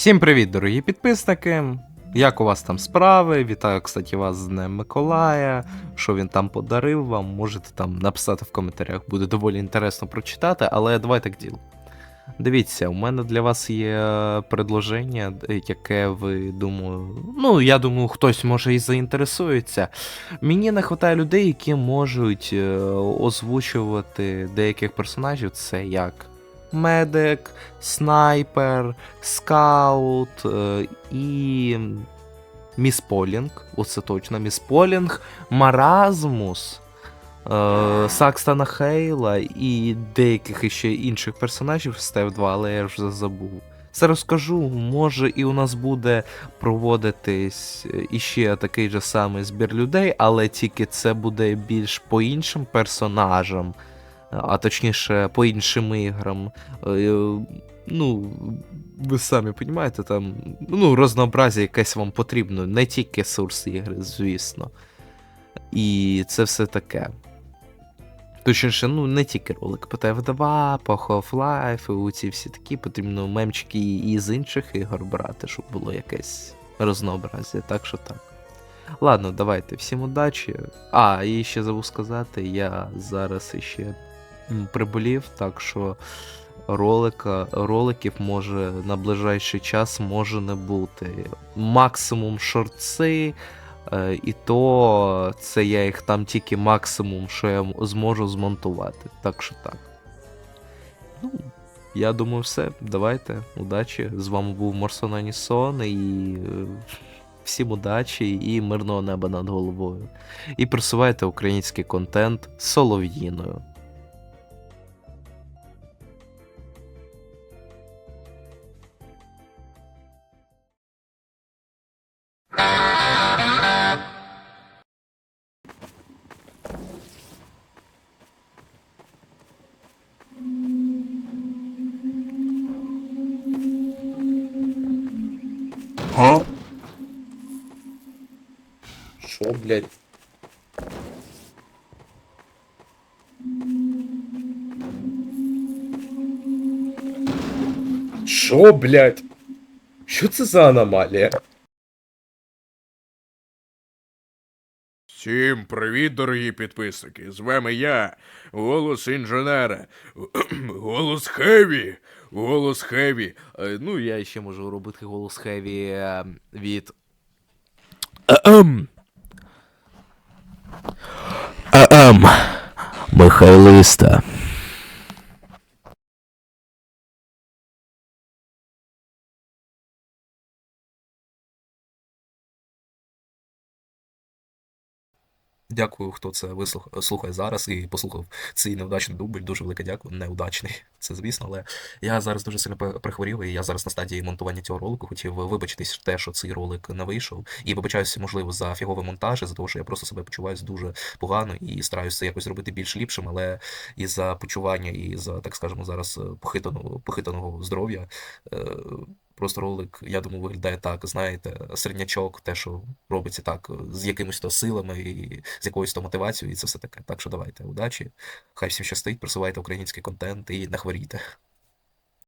Всім привіт, дорогі підписники. Як у вас там справи? Вітаю, кстати, вас з Днем Миколая. Що він там подарив вам, можете там написати в коментарях, буде доволі інтересно прочитати, але давайте к ділу. Дивіться, у мене для вас є предложення, яке ви думаю. Ну, я думаю, хтось може і заінтересується. Мені не вистачає людей, які можуть е, озвучувати деяких персонажів. Це як медик, снайпер, скаут е, і Міс Полінг. Оце точно Міс Полінг, Маразмус. Е, Сакстана Хейла і деяких іще інших персонажів Стев 2, але я вже забув. Це розкажу, може і у нас буде проводитись е, іще такий же самий збір людей, але тільки це буде більш по іншим персонажам, а точніше по іншим іграм. Е, Ну, ви самі розумієте, там ну, разнообразія якесь вам потрібно, не тільки сурс ігри, звісно. І це все таке. Точніше, ну не тільки ролик по ТВ2, по Half-Life, у ці всі такі потрібно мемчики і з інших ігор брати, щоб було якесь разнообразие, так що так. Ладно, давайте, всім удачі. А, і ще забув сказати, я зараз іще приболів, так що ролика, роликів може на ближайший час може не бути. Максимум шорти. Е, І то це я їх там тільки максимум, що я зможу змонтувати. Так що так. Ну, я думаю, все. Давайте. Удачі. З вами був Марсон Анісон і е, всім удачі і мирного неба над головою. І просувайте український контент солов'їною. А? Шо, блядь? Шо, блядь? Що це за аномалія? Всім привіт, дорогі підписники! З вами я, голос інженера, голос Хеві, голос Хеві. Е, Ну, я ще можу робити голос Хеві е, від. Михайлиста. Дякую, хто це вислух... слухає зараз і послухав цей неудачний дубль. Дуже велике дякую. Неудачний, це звісно, але я зараз дуже сильно прихворів, і я зараз на стадії монтування цього ролику. Хотів вибачитись те, що цей ролик не вийшов. І вибачаюся, можливо, за фіговий монтаж, за того, що я просто себе почуваюся дуже погано і стараюся це якось зробити більш ліпшим, але і за почування, і за, так скажемо, зараз е, похитаного, похитаного здоров'я. Е, Просто ролик, я думаю, виглядає так, знаєте, середнячок, те, що робиться так, з якимись то силами і з якоюсь то мотивацією, і це все таке. Так що давайте, удачі. Хай всім щастить, просувайте український контент і не хворійте.